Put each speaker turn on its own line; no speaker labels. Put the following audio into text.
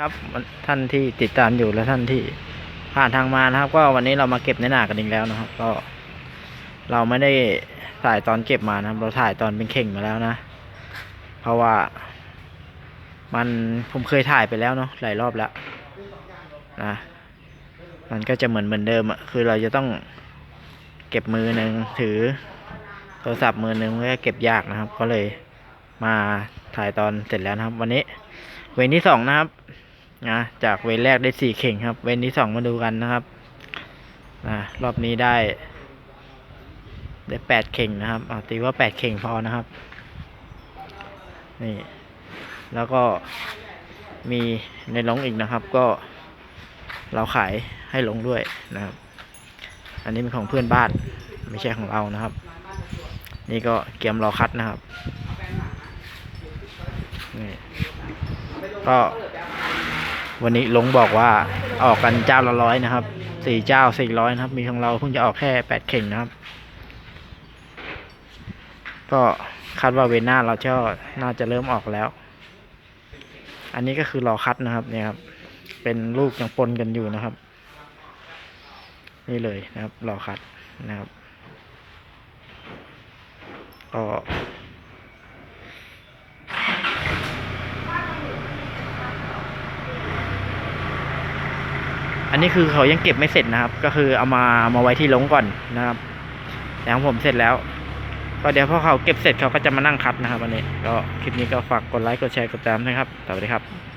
ครับท่านที่ติดตามอยู่และท่านที่ผ่านทางมานะครับ ก็วันนี้เรามาเก็บในหนากันอีกแล้วนะครับ ก็ เราไม่ได้ถ่ายตอนเก็บมานะครับ เราถ่ายตอนเป็นเข่งมาแล้วนะ เพราะว่า มันผมเคยถ่ายไปแล้วเนาะหลายรอบแล้วนะมันก็จะเหมือนเหมือนเดิมอะคือเราจะต้องเก็บมือหนึ่งถือโทรศัพท์มือหนึ่งก็เก็บยากนะครับ ก็เลยมาถ่ายตอนเสร็จแล้วนะครับ วันนี้เวรที่สองนะครับ นะจากเวรแรกได้สี่เข่งครับ เวรที่สองมาดูกันนะครับนะรอบนี้ได้ ได้แปดเข่งนะครับเอาตีว่าแปดเข่งพอนะครับ นี่ แล้วก็มีในหลงอีกนะครับ ก็เราขายให้หลงด้วยนะครับ อันนี้เป็นของเพื่อนบ้านไม่ใช่ของเรานะครับ นี่ก็เกียมรอคัดนะครับนี่ก็ วันนี้ลงบอกว่าออกกันเจ้าละร้อยนะครับสี่เจ้าสี่ร้อยนะครับ มีของเราเพิ่งจะออกแค่แปดเข่งนะครับ ก็คาดว่าเวนหน้าเราเจ้าน่าจะเริ่มออกแล้ว อันนี้ก็คือรอคัดนะครับเนี่ยครับ เป็นลูกยังปนกันอยู่นะครับ นี่เลยนะครับรอคัดนะครับก็ อันนี้คือเขายังเก็บไม่เสร็จนะครับ ก็คือเอามามาไว้ที่ลงก่อนนะครับแต่ของผมเสร็จแล้ว ก็เดี๋ยวพอเขาเก็บเสร็จเขาก็จะมานั่งคัดนะครับวันนี้ก็คลิปนี้ก็ฝากกดไลค์กดแชร์กดติดตามนะครับสวัสดีครับ